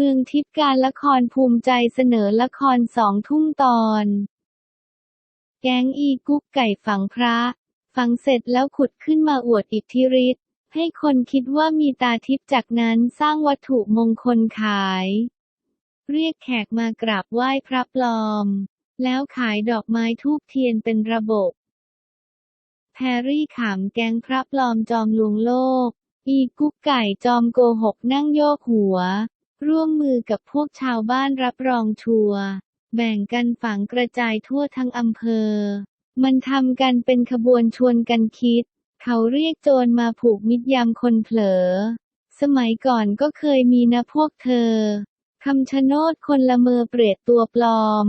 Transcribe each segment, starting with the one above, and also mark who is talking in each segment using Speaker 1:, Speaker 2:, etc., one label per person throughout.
Speaker 1: มืองทิพย์การละครภูมิใจเสนอละครสองทุ่มตอน แก๊งอีกุ๊กไก่ฝังพระ ฝังเสร็จแล้วขุดขึ้นมาอวดอิทธิฤทธิ์ให้คนคิดว่ามีตาทิพย์จากนั้นสร้างวัตถุมงคลขาย เรียกแขกมากราบไหว้พระปลอม แล้วขายดอกไม้ทูบเทียนเป็นระบบ แพรรี่ขำแก๊งพระปลอมจอมลวงโลก อีกุ๊กไก่จอมโกหกนั่งโยกหัว ร่วมมือกับพวกชาวบ้านรับรองชัวร์แบ่งกันฝังกระจายทั่วทั้งอำเภอ มันทำกันเป็นขบวนชวนกันคิด เขาเรียกโจรมาผูกมิดยำคนเผลอ สมัยก่อนก็เคยมีนะพวกเธอคำชะโนดคนละเมอเปรตตัวปลอม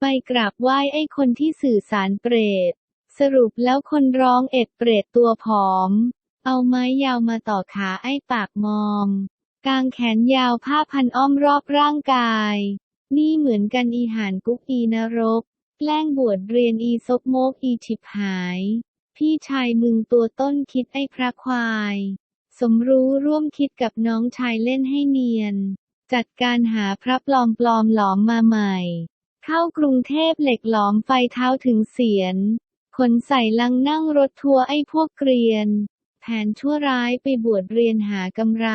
Speaker 1: ไปกราบไหว้ไอ้คนที่สื่อสารเปรต สรุปแล้วคนร้องเอ็ดเปรตตัวผอม เอาไม้ยาวมาต่อขาไอ้ปากมอม กางแขนยาวผ้าพันอ้อมรอบร่างกาย นี่เหมือนกันอีหานกุ๊กอีนรก แกล้งบวชเรียนอีซกโมกอีฉิบหาย พี่ชายมึงตัวต้นคิดไอ้พระควาย สมรู้ร่วมคิดกับน้องชายเล่นให้เนียน จัดการหาพระปลอมปลอมหลอมมาใหม่ เข้ากรุงเทพเหล็กหลอมไฟเท้าถึงเสียนขนใส่ลังนั่งรถทัวร์ไอ้พวกเกรียน แผนชั่วร้ายไปบวชเรียนหากำไร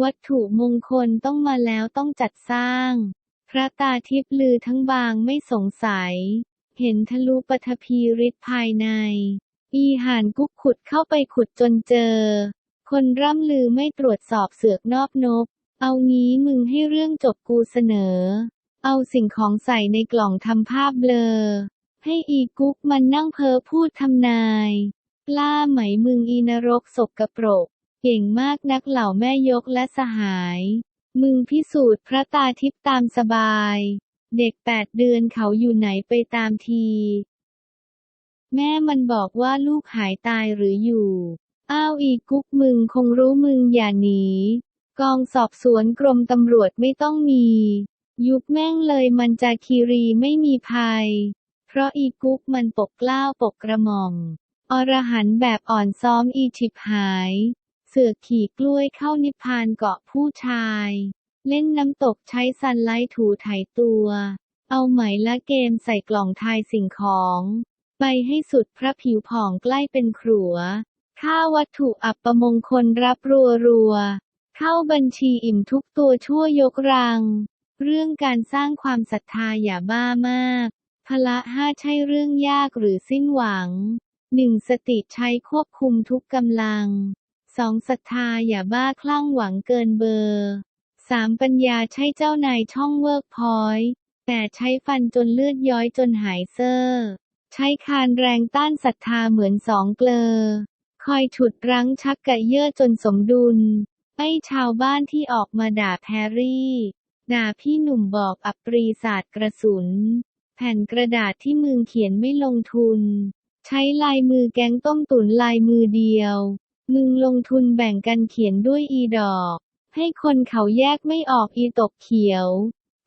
Speaker 1: วัตถุมงคลต้องมาแล้วต้องจัดสร้าง พระตาทิพย์ลือทั้งบางไม่สงสัย เห็นทะลุปฐพีฤทธิ์ภายใน อีหานกุ๊กขุดเข้าไปขุดจนเจอ คนร่ำลือไม่ตรวจสอบเสือกนอกนกเอางี้มึงให้เรื่องจบกูเสนอ เอาสิ่งของใส่ในกล่องทำภาพเบลอ ให้อีกุ๊กมันนั่งเพ้อพูดทำนาย กล้าไหมมึงอีนรกศกกระปรก เก่งมากนักเหล่าแม่ยกและสหาย มึงพิสูจน์พระตาทิพตามสบาย เด็กแปดเดือนเขาอยู่ไหนไปตามที แม่มันบอกว่าลูกหายตายหรืออยู่ อ้าวอีกุ๊กมึงคงรู้มึงอย่าหนี กองสอบสวนกรมตำรวจไม่ต้องมี ยุบแม่งเลยมันจะคีรีไม่มีภัย เพราะอีกุ๊กมันปกกล้าวปกกระหม่อมอรหันต์แบบอ่อนซ้อมอีฉิบหาย เสือขี่กล้วยเข้านิพพานเกาะผู้ชาย เล่นน้ำตกใช้สันไลท์ถูไถตัว เอาไหมละเกมใส่กล่องทายสิ่งของ ไปให้สุดพระผิวผ่องใกล้เป็นขรัวค่าวัตถุอัปมงคลรับรัวรัว เข้าบัญชีอิ่มทุกตัวชั่วยกรัง เรื่องการสร้างความศรัทธาอย่าบ้ามากพละห้าใช่เรื่องยากหรือสิ้นหวังหนึ่งสติใช้ควบคุมทุกกำลัง สองศรัทธาอย่าบ้าคลั่งหวังเกินเบอร์สามปัญญาใช่เจ้านายช่องเวิร์กพอยต์แต่ใช้ฟันจนเลือดย้อยจนหายเซอร์ใช้คานแรงต้านศรัทธาเหมือนสองเกลอ คอยฉุดรั้งชักกะเยื่อจนสมดุล ไอ้ชาวบ้านที่ออกมาด่าแพรรี่ ด่าพี่หนุ่มบอกอัปรีศาสตร์กระสุน แผ่นกระดาษที่มึงเขียนไม่ลงทุน ใช้ลายมือแก๊งต้มตุ๋นลายมือเดียว มึงลงทุนแบ่งกันเขียนด้วยอีดอก ให้คนเขาแยกไม่ออกอีตกเขียว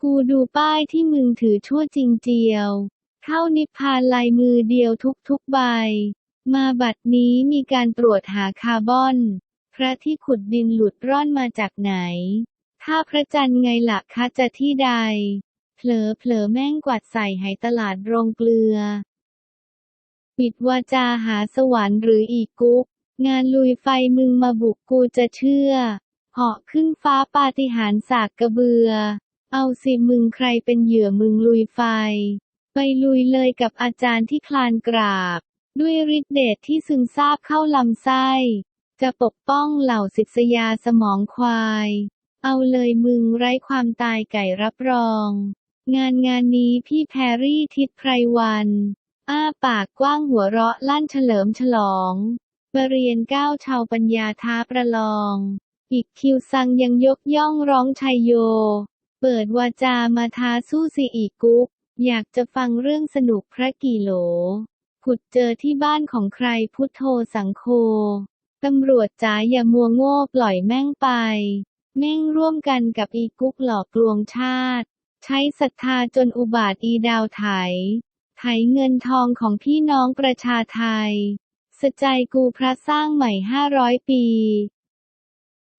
Speaker 1: กูดูป้ายที่มึงถือชั่วจริงเจียว เข้านิพพานลายมือเดียวทุกๆใบ มาบัดนี้มีการตรวจหาคาร์บอน พระที่ขุดดินหลุดร่อนมาจากไหน ถ้าพระจันทร์ไงล่ะคะจะที่ใด เผลอเผลอแม่งกวาดใส่ไหตลาดโรงเกลือ ปิดวาจาหาสวรรค์หรืออีกุ๊ก งานลุยไฟมึงมาบุกกูจะเชื่อ เหาะขึ้นฟ้าปาฏิหาริย์สากกระเบือ เอาสิมึงใครเป็นเหยื่อมึงลุยไฟ ไปลุยเลยกับอาจารย์ที่คลานกราบ ด้วยฤทธิเดชที่ซึมซาบเข้าลำไส้ จะปกป้องเหล่าศิษยาสมองควาย เอาเลยมึงไร้ความตายไก่รับรอง งานงานนี้พี่แพรรี่ทิศไพรวัน อ้าปากกว้างหัวเราะลั่นเฉลิมฉลอง บเรียนก้าวชาวปัญญาท้าประลอง อีกคิวซังยังยกย่องร้องชัยโย เปิดวาจามาท้าสู้สิอีกุ๊ก อยากจะฟังเรื่องสนุกพระกี่โหล ขุดเจอที่บ้านของใครพุทโธสังโฆตำรวจจ๋าอย่ามัวโง่ปล่อยแม่งไป แม่งร่วมกันกับอีกุ๊กหลอกลวงชาติ ใช้ศรัทธาจนอุบาทอีดาวไถ ไถเงินทองของพี่น้องประชาไทย สใจกูพระสร้างใหม่ห้าร้อยปี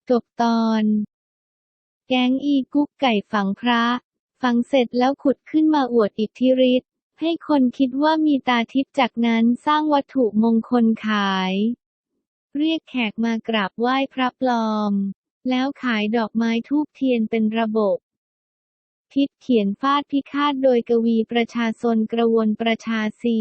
Speaker 1: จบตอน แก๊งอีกุ๊กไก่ฝังพระ ฝังเสร็จแล้วขุดขึ้นมาอวดอิทธิฤทธิ์ให้คนคิดว่ามีตาทิพย์จากนั้นสร้างวัตถุมงคลขาย เรียกแขกมากราบไหว้พระปลอม แล้วขายดอกไม้ทูบเทียนเป็นระบบพิษเขียนฟาดพิฆาตโดยกวีประชาชนกระวนประชาซี